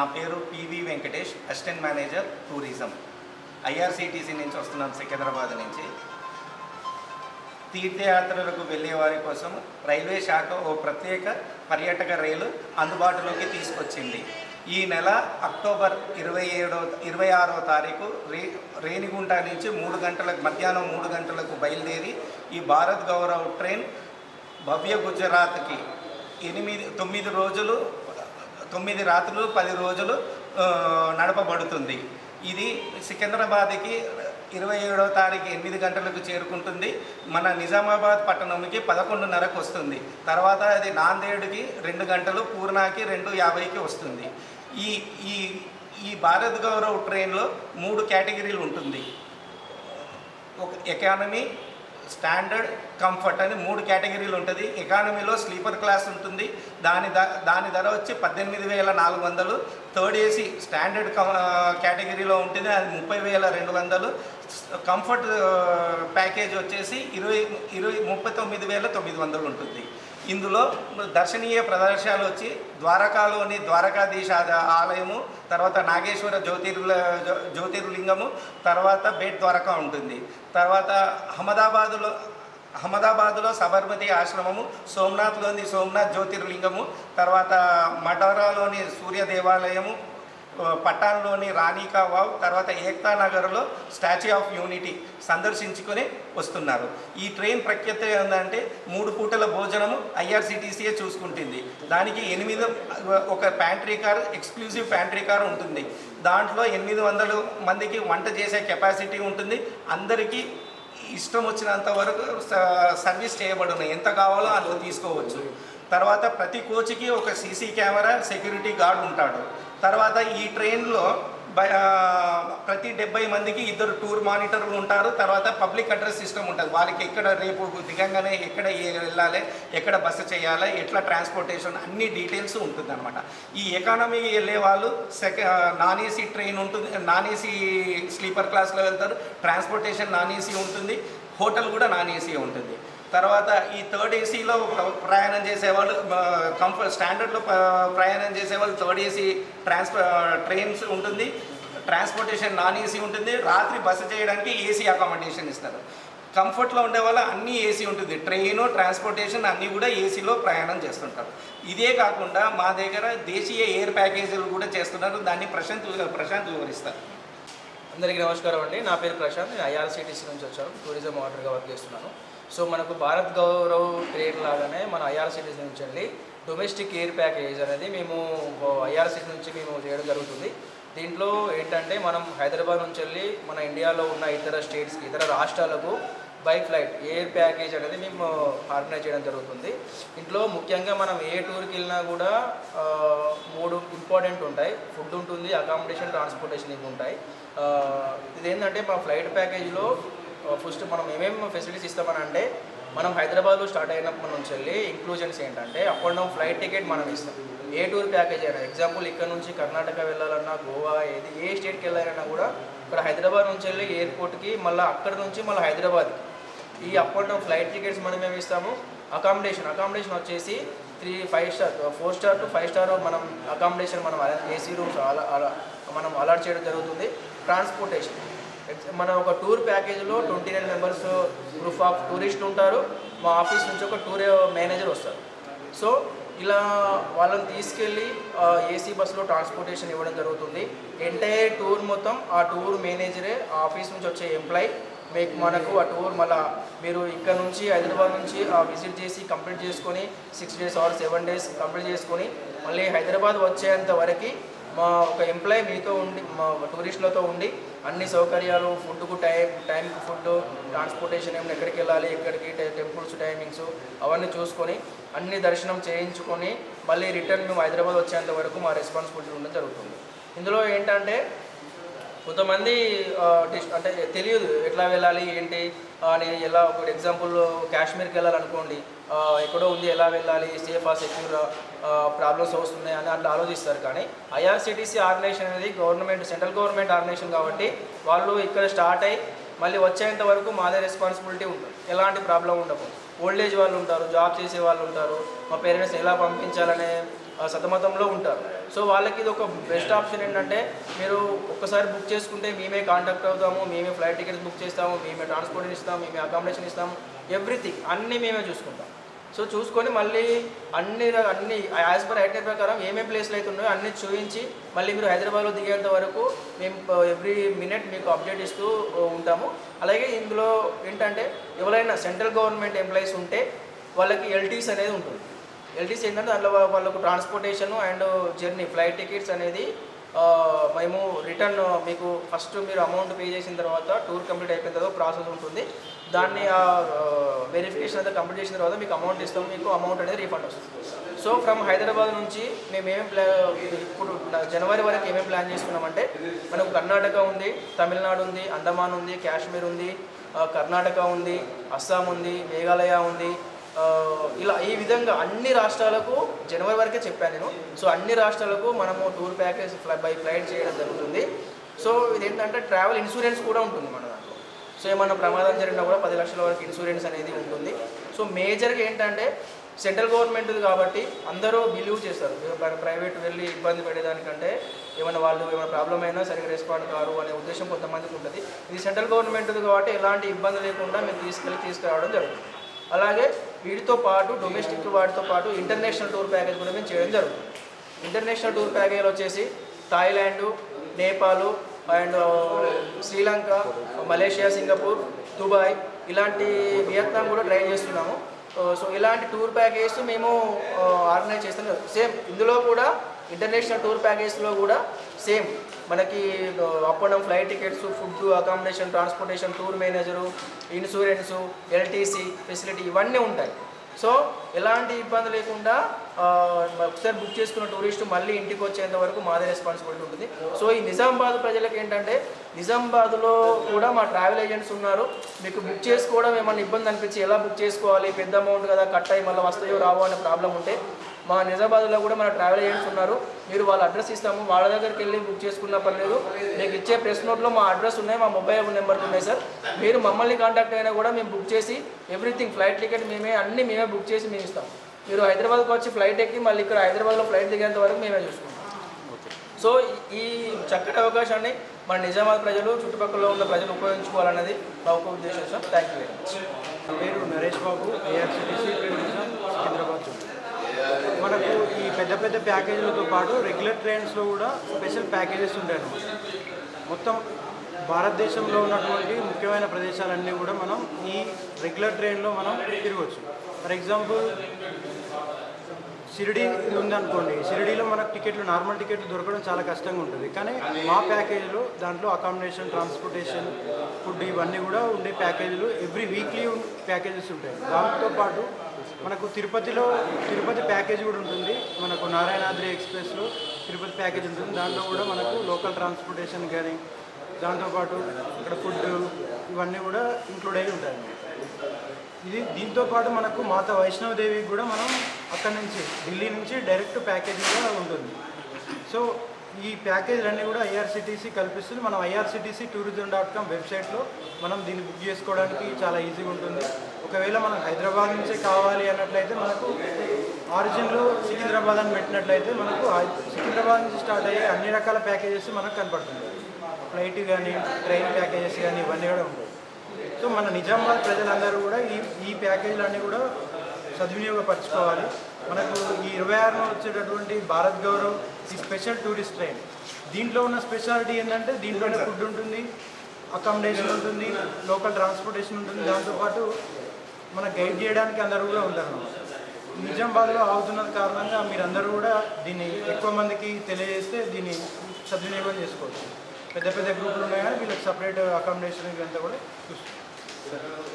నా పేరు PV Venkatesh assistant manager tourism. IRCTC నుంచి వస్తున్నాం సికింద్రాబాద్ నుంచి. తీర్థయాత్రలకు వెళ్ళే వారి కోసం రైల్వే శాఖ ఓ ప్రత్యేక పర్యాటక రైలు అందుబాటులోకి తీసుకొచ్చింది. ఈ నెల అక్టోబర్ ఇరవై ఏడో ఇరవై ఆరో తారీఖు రే రేణిగుంట నుంచి మూడు గంటలకు మధ్యాహ్నం మూడు గంటలకు బయలుదేరి ఈ భారత్ గౌరవ్ ట్రైన్ భవ్య గుజరాత్కి ఎనిమిది తొమ్మిది రోజులు తొమ్మిది రాత్రులు పది రోజులు నడపబడుతుంది. ఇది సికింద్రాబాద్కి ఇరవై ఏడవ తారీఖు ఎనిమిది గంటలకు చేరుకుంటుంది. మన నిజామాబాద్ పట్టణంకి పదకొండున్నరకు వస్తుంది. తర్వాత అది నాందేడుకి రెండు గంటలు పూర్ణాకి రెండు యాభైకి వస్తుంది. ఈ ఈ ఈ భారత్ గౌరవ్ ట్రైన్లో మూడు కేటగిరీలు ఉంటుంది. ఒక ఎకానమీ స్టాండర్డ్ కంఫర్ట్ అని మూడు కేటగిరీలు ఉంటుంది. ఎకానమీలో స్లీపర్ క్లాస్ ఉంటుంది. దాని దాని ధర వచ్చి పద్దెనిమిది వేల నాలుగు వందలు. థర్డ్ ఏసీ స్టాండర్డ్ కేటగిరీలో ఉంటుంది అది ముప్పై వేల రెండు వందలు. కంఫర్ట్ ప్యాకేజ్ వచ్చేసి ఇరవై ఇరవై ముప్పై తొమ్మిది వేల తొమ్మిది వందలు ఉంటుంది. ఇందులో దర్శనీయ ప్రదర్శనలు వచ్చి ద్వారకాలోని ద్వారకాధీశ ఆలయము తర్వాత నాగేశ్వర జ్యోతిర్ల జ్యోతిర్లింగము తర్వాత బేట్ ద్వారకా ఉంటుంది. తర్వాత అహ్మదాబాదులో అహ్మదాబాదులో సబర్మతి ఆశ్రమము సోమనాథ్లోని సోమనాథ్ జ్యోతిర్లింగము తర్వాత మటోరాలోని సూర్య దేవాలయము ఆ, పట్టాన్లోని రాణికా వావ్ తర్వాత ఏక్తా నగర్లో స్టాచ్యూ ఆఫ్ యూనిటీ సందర్శించుకొని వస్తున్నారు. ఈ ట్రైన్ ప్రఖ్యాత ఏంటంటే మూడు పూటల భోజనము ఐఆర్సిటీసీఏ చూసుకుంటుంది. దానికి ఎనిమిది ఒక pantry car exclusive pantry car ఉంటుంది. దాంట్లో ఎనిమిది వందల మందికి వంట చేసే కెపాసిటీ ఉంటుంది. అందరికీ ఇష్టం వచ్చినంత వరకు స- సర్వీస్ చేయబడును. ఎంత కావాలో అందులో తీసుకోవచ్చు. తర్వాత ప్రతి కోచ్కి ఒక సీసీ కెమెరా సెక్యూరిటీ గార్డ్ ఉంటాడు. తర్వాత ఈ ట్రైన్లో ప్రతి డెబ్బై మందికి ఇద్దరు టూర్ మానిటర్లు ఉంటారు. తర్వాత పబ్లిక్ అడ్రస్ సిస్టమ్ ఉంటుంది. వాళ్ళకి ఎక్కడ రేపు దిగంగానే ఎక్కడ వెళ్ళాలి ఎక్కడ బస చేయాలి ఎట్లా ట్రాన్స్పోర్టేషన్ అన్ని డీటెయిల్స్ ఉంటుంది అనమాట ఈ ఎకానమీ వెళ్ళే వాళ్ళు సెక నాన్ ఏసీ ట్రైన్ ఉంటుంది నాన్ ఏసీ స్లీపర్ క్లాస్లో వెళ్తారు. ట్రాన్స్పోర్టేషన్ నాన్ ఏసీ ఉంటుంది. హోటల్ కూడా నాన్ ఏసీ ఉంటుంది. తర్వాత ఈ థర్డ్ ఏసీలో ప్రయాణం చేసేవాళ్ళు కంఫర్ట్ స్టాండర్డ్లో ప్రయాణం చేసేవాళ్ళు థర్డ్ ఏసీ ట్రాన్స్పో ట్రైన్స్ ఉంటుంది ట్రాన్స్పోర్టేషన్ నాన్ ఏసీ ఉంటుంది రాత్రి బస చేయడానికి ఏసీ అకామిడేషన్ ఇస్తారు. కంఫర్ట్లో ఉండే వాళ్ళ అన్నీ ఏసీ ఉంటుంది ట్రైను ట్రాన్స్పోర్టేషన్ అన్నీ కూడా ఏసీలో ప్రయాణం చేస్తుంటారు. ఇదే కాకుండా మా దగ్గర దేశీయ ఎయిర్ ప్యాకేజీలు కూడా చేస్తున్నారు దాన్ని ప్రశాంత్ ప్రశాంత్ వివరిస్తారు. అందరికీ నమస్కారం అండి నా పేరు ప్రశాంత్ నేను ఐఆర్సిటీసీ నుంచి వచ్చాను టూరిజం ఆర్డర్గా వర్క్ చేస్తున్నాను. సో మనకు భారత్ గౌరవ్ క్రియేట్ లాగానే మన ఐఆర్సిటీసీ నుంచి వెళ్ళి డొమెస్టిక్ ఎయిర్ ప్యాకేజ్ అనేది మేము ఐఆర్సిటీ నుంచి మేము చేయడం జరుగుతుంది. దీంట్లో ఏంటంటే మనం హైదరాబాద్ నుంచి వెళ్ళి మన ఇండియాలో ఉన్న ఇతర స్టేట్స్కి ఇతర రాష్ట్రాలకు బై ఫ్లైట్ ఎయిర్ ప్యాకేజ్ అనేది మేము ఆర్గనైజ్ చేయడం జరుగుతుంది. ఇంట్లో ముఖ్యంగా మనం ఏ టూర్కి వెళ్ళినా కూడా మూడు ఇంపార్టెంట్ ఉంటాయి. ఫుడ్ ఉంటుంది అకామిడేషన్ ట్రాన్స్పోర్టేషన్ ఇవి ఉంటాయి. ఇదేంటంటే మా ఫ్లైట్ ప్యాకేజ్లో Uh, ఫస్ట్ మనం ఏమేమి ఫెసిలిటీస్ ఇస్తామని అంటే మనం హైదరాబాద్లో స్టార్ట్ అయినప్పటి నుంచి వెళ్ళి ఇంక్లూజన్స్ ఏంటంటే up and down flight ticket మనం ఇస్తాం. ఏ టూర్ ప్యాకేజ్ అయినా ఎగ్జాంపుల్ ఇక్కడ నుంచి కర్ణాటక వెళ్ళాలన్నా గోవా ఏది ఏ స్టేట్కి వెళ్ళాలన్నా కూడా ఇక్కడ హైదరాబాద్ నుంచి వెళ్ళి ఎయిర్పోర్ట్కి మళ్ళీ అక్కడ నుంచి మళ్ళీ హైదరాబాద్కి. ఈ up and down flight tickets మనం ఏమి ఇస్తాము? అకామిడేషన్ అకామిడేషన్ వచ్చేసి three five star four star two five star మనం అకామిడేషన్ మనం ఏసీ రూమ్స్ అలా అలా మనం అలాట్ చేయడం జరుగుతుంది. ట్రాన్స్పోర్టేషన్ మన ఒక tour ప్యాకేజ్లో twenty nine members group of tourist ఉంటారు. మా ఆఫీస్ నుంచి ఒక టూర్ మేనేజర్ వస్తారు. సో ఇలా వాళ్ళని తీసుకెళ్ళి ఏసీ బస్సులో ట్రాన్స్పోర్టేషన్ ఇవ్వడం జరుగుతుంది. ఎంటైర్ టూర్ మొత్తం ఆ టూర్ మేనేజరే ఆ ఆఫీస్ నుంచి వచ్చే ఎంప్లాయ్ మీకు మనకు ఆ టూర్ మళ్ళా మీరు ఇక్కడ నుంచి హైదరాబాద్ నుంచి ఆ విజిట్ చేసి కంప్లీట్ చేసుకొని six days or seven days complete చేసుకొని మళ్ళీ హైదరాబాద్ వచ్చేంత వరకు మా ఒక ఎంప్లాయ్ మీతో ఉండి మా టూరిస్టులతో ఉండి అన్ని సౌకర్యాలు ఫుడ్కు టైం టైంకి ఫుడ్ ట్రాన్స్పోర్టేషన్ ఏమైనా ఎక్కడికి వెళ్ళాలి ఎక్కడికి టెంపుల్స్ టైమింగ్స్ అవన్నీ చూసుకొని అన్ని దర్శనం చేయించుకొని మళ్ళీ రిటర్న్ మేము హైదరాబాద్ వచ్చేంత వరకు మా రెస్పాన్సిబిలిటీ ఉండడం జరుగుతుంది. ఇందులో ఏంటంటే కొంతమంది అంటే తెలియదు ఎట్లా వెళ్ళాలి ఏంటి అని ఎలా ఒక ఎగ్జాంపుల్ కాశ్మీర్కి వెళ్ళాలనుకోండి ఎక్కడో ఉంది ఎలా వెళ్ళాలి సేఫా సెక్యూర్ ప్రాబ్లమ్స్ వస్తున్నాయి అని అట్లా ఆలోచిస్తారు. కానీ ఐఆర్సిటీసీ ఆర్గనైజేషన్ అనేది గవర్నమెంట్ సెంట్రల్ గవర్నమెంట్ ఆర్గనైజేషన్ కాబట్టి వాళ్ళు ఇక్కడ స్టార్ట్ అయ్యి మళ్ళీ వచ్చేంత వరకు మాదే రెస్పాన్సిబిలిటీ ఉంటుంది. ఎలాంటి ప్రాబ్లం ఉండకూడదు ఓల్డ్ ఏజ్ వాళ్ళు ఉంటారు జాబ్ చేసే వాళ్ళు ఉంటారు మా పేరెంట్స్ ఎలా పంపించాలనే సతమతంలో ఉంటారు. సో వాళ్ళకి ఇది ఒక బెస్ట్ ఆప్షన్ ఏంటంటే మీరు ఒక్కసారి బుక్ చేసుకుంటే మేమే కాంటాక్ట్ అవుతాము మేమే ఫ్లైట్ టికెట్స్ బుక్ చేస్తాము మేమే ట్రాన్స్పోర్టేషన్ ఇస్తాము మేమే అకామిడేషన్ ఇస్తాము ఎవ్రీథింగ్ అన్నీ మేమే చూసుకుంటాం. సో చూసుకొని మళ్ళీ అన్ని అన్ని యాజ్ పర్ ఐటీ ప్రకారం ఏమేమి ప్లేస్లు అయితే ఉన్నాయో అన్ని చూపించి మళ్ళీ మీరు హైదరాబాద్లో దిగేంత వరకు మేము ఎవ్రీ మినిట్ మీకు అప్డేట్ ఇస్తూ ఉంటాము. అలాగే ఇందులో ఏంటంటే ఎవరైనా సెంట్రల్ గవర్నమెంట్ ఎంప్లాయీస్ ఉంటే వాళ్ళకి ఎల్టీస్ అనేది ఉంటుంది. ఎల్టీసీ ఏంటంటే దాంట్లో వాళ్ళకు transportation and journey flight tickets అనేది మేము రిటర్న్ మీకు ఫస్ట్ మీరు అమౌంట్ పే చేసిన తర్వాత టూర్ కంప్లీట్ అయిపోయిన తర్వాత ప్రాసెస్ ఉంటుంది. దాన్ని ఆ వెరిఫికేషన్ అంతా కంప్లీట్ చేసిన తర్వాత మీకు అమౌంట్ ఇస్తాం మీకు అమౌంట్ అనేది రీఫండ్ వస్తుంది. సో ఫ్రమ్ హైదరాబాద్ నుంచి మేము ఏమేమి ప్లా ఇప్పుడు జనవరి వరకు ఏమేమి ప్లాన్ చేసుకున్నామంటే మనకు కర్ణాటక ఉంది తమిళనాడు ఉంది అండమాన్ ఉంది కాశ్మీర్ ఉంది కర్ణాటక ఉంది అస్సాం ఉంది మేఘాలయ ఉంది ఇలా ఈ విధంగా అన్ని రాష్ట్రాలకు జనవరి వరకే చెప్పాను నేను. సో అన్ని రాష్ట్రాలకు మనము టూర్ ప్యాకేజ్ బై ఫ్లైట్ చేయడం జరుగుతుంది. సో ఇది ఏంటంటే ట్రావెల్ ఇన్సూరెన్స్ కూడా ఉంటుంది మన దాంట్లో. సో ఏమన్నా ప్రమాదం జరిగినా కూడా పది లక్షల వరకు ఇన్సూరెన్స్ అనేది ఉంటుంది. సో మేజర్గా ఏంటంటే సెంట్రల్ గవర్నమెంట్ కాబట్టి అందరూ బిలీవ్ చేస్తారు. ప్రైవేట్ వెళ్ళి ఇబ్బంది పడేదానికంటే ఏమైనా వాళ్ళు ఏమైనా ప్రాబ్లం అయినా సరిగ్గా రెస్పాండ్ కారు అనే ఉద్దేశం కొంతమందికి ఉంటుంది. ఇది సెంట్రల్ గవర్నమెంట్ కాబట్టి ఎలాంటి ఇబ్బంది లేకుండా మేము తీసుకెళ్ళి తీసుకురావడం జరుగుతుంది. అలాగే వీటితో పాటు డొమెస్టిక్ వాటితో పాటు ఇంటర్నేషనల్ టూర్ ప్యాకేజ్ కూడా మేము చేయడం జరుగుతుంది. ఇంటర్నేషనల్ టూర్ ప్యాకేజ్ వచ్చేసి Thailand Nepal and Sri Lanka Malaysia Singapore Dubai ఇలాంటి వియత్నాం కూడా ట్రై చేస్తున్నాము. సో ఇలాంటి టూర్ ప్యాకేజ్ మేము ఆర్గనైజ్ చేస్తున్నాం. సేమ్ ఇందులో కూడా ఇంటర్నేషనల్ టూర్ ప్యాకేజ్లో కూడా సేమ్. మనకి up and flight tickets food accommodation transportation tour manager insurance LTC facility ఇవన్నీ ఉంటాయి. సో ఎలాంటి ఇబ్బంది లేకుండా ఒకసారి బుక్ చేసుకున్న టూరిస్ట్ మళ్ళీ ఇంటికి వచ్చేంత వరకు మాదే రెస్పాన్సిబిలిటీ ఉంటుంది. సో ఈ నిజామాబాద్ ప్రజలకు ఏంటంటే నిజామాబాద్లో కూడా మా ట్రావెల్ ఏజెంట్స్ ఉన్నారు. మీకు బుక్ చేసుకోవడం ఏమన్నా ఇబ్బంది అనిపించి ఎలా బుక్ చేసుకోవాలి పెద్ద అమౌంట్ కదా కట్ అయ్యి మళ్ళీ వస్తాయో రావో అనే ప్రాబ్లం ఉంటే మా నిజామాబాద్లో కూడా మన ట్రావెల్ ఏజెంట్స్ ఉన్నారు. మీరు వాళ్ళ అడ్రస్ ఇస్తాము. వాళ్ళ దగ్గరికి వెళ్ళి బుక్ చేసుకున్న పర్లేదు. మీకు ఇచ్చే ప్రెస్ నోట్లో మా అడ్రస్ ఉన్నాయి. మా మొబైల్ నెంబర్లు ఉన్నాయి సార్. మీరు మమ్మల్ని కాంటాక్ట్ అయినా కూడా మేము బుక్ చేసి ఎవ్రీథింగ్ ఫ్లైట్ టికెట్ మేమే అన్నీ మేమే బుక్ చేసి మేము ఇస్తాం. మీరు హైదరాబాద్కి వచ్చి ఫ్లైట్ ఎక్కి మళ్ళీ ఇక్కడ హైదరాబాద్లో ఫ్లైట్ దిగేంత వరకు మేమే చూసుకుంటాం. సో ఈ చక్కటి అవకాశాన్ని మన నిజామాబాద్ ప్రజలు చుట్టుపక్కల ఉన్న ప్రజలు ఉపయోగించుకోవాలన్నది నా ఒక ఉద్దేశం sir. Thank you very much పేరు నరేష్ బాబు ఏఆర్సిటీసీ సికింద్రాబాద్ మనకు ఈ పెద్ద పెద్ద ప్యాకేజీలతో పాటు రెగ్యులర్ ట్రైన్స్లో కూడా స్పెషల్ ప్యాకేజెస్ ఉంటాయి మొత్తం భారతదేశంలో ఉన్నటువంటి ముఖ్యమైన ప్రదేశాలన్నీ కూడా మనం ఈ రెగ్యులర్ ట్రైన్లో మనం తిరగవచ్చు ఫర్ ఎగ్జాంపుల్ షిరిడి ఉందనుకోండి షిరిడీలో మనకు టికెట్లు నార్మల్ టికెట్లు దొరకడం చాలా కష్టంగా ఉంటుంది. కానీ మా ప్యాకేజీలో దాంట్లో అకామిడేషన్ ట్రాన్స్పోర్టేషన్ ఫుడ్ ఇవన్నీ కూడా ఉండే ప్యాకేజీలు ఎవ్రీ వీక్లీ ప్యాకేజెస్ ఉంటాయి. దాంతో పాటు మనకు తిరుపతిలో తిరుపతి ప్యాకేజ్ కూడా ఉంటుంది. మనకు నారాయణాద్రి ఎక్స్ప్రెస్లో తిరుపతి ప్యాకేజ్ ఉంటుంది. దాంట్లో కూడా మనకు లోకల్ ట్రాన్స్పోర్టేషన్ కానీ దాంతోపాటు ఇక్కడ ఫుడ్ ఇవన్నీ కూడా ఇంక్లూడ్ అయి ఉంటాయి. ఇది దీంతో పాటు మనకు మాత వైష్ణవదేవి కూడా మనం అక్కడి నుంచి ఢిల్లీ నుంచి డైరెక్ట్ ప్యాకేజీగా కూడా ఉంటుంది. సో ఈ ప్యాకేజీలన్నీ కూడా ఐఆర్సిటీసీ కల్పిస్తుంది. మనం ఐఆర్సిటీసీ టూరిజం డాట్ కామ్ వెబ్సైట్లో మనం దీన్ని బుక్ చేసుకోవడానికి చాలా ఈజీగా ఉంటుంది. ఒకవేళ మనం హైదరాబాద్ నుంచే కావాలి అన్నట్లయితే మనకు ఆరిజిన్లో సికింద్రాబాద్ అని పెట్టినట్లయితే మనకు సికింద్రాబాద్ నుంచి స్టార్ట్ అయ్యే అన్ని రకాల ప్యాకేజెస్ మనకు కనపడుతుంది. ఫ్లైట్ కానీ ట్రైన్ ప్యాకేజెస్ కానీ ఇవన్నీ కూడా ఉంటాయి. సో మన నిజామాబాద్ ప్రజలందరూ కూడా ఈ ఈ ప్యాకేజీలన్నీ కూడా సద్వినియోగపరచుకోవాలి. మనకు ఈ ఇరవై ఆరున వచ్చేటటువంటి భారత్ గౌరవ్ ఈ స్పెషల్ టూరిస్ట్ ట్రైన్. దీంట్లో ఉన్న స్పెషాలిటీ ఏంటంటే దీంట్లోనే ఫుడ్ ఉంటుంది అకామిడేషన్ ఉంటుంది లోకల్ ట్రాన్స్పోర్టేషన్ ఉంటుంది. దాంతోపాటు మన గైడ్ చేయడానికి అందరూ కూడా ఉంటారు నిజామాబాద్లో అవుతున్న కారణంగా మీరందరూ కూడా దీన్ని ఎక్కువ మందికి తెలియజేస్తే దీన్ని సద్వినియోగం చేసుకోవచ్చు. పెద్ద పెద్ద గ్రూపులు ఉన్నాయి కానీ వీళ్ళకి సపరేట్ అకామిడేషన్ ఇదంతా కూడా చూస్తుంది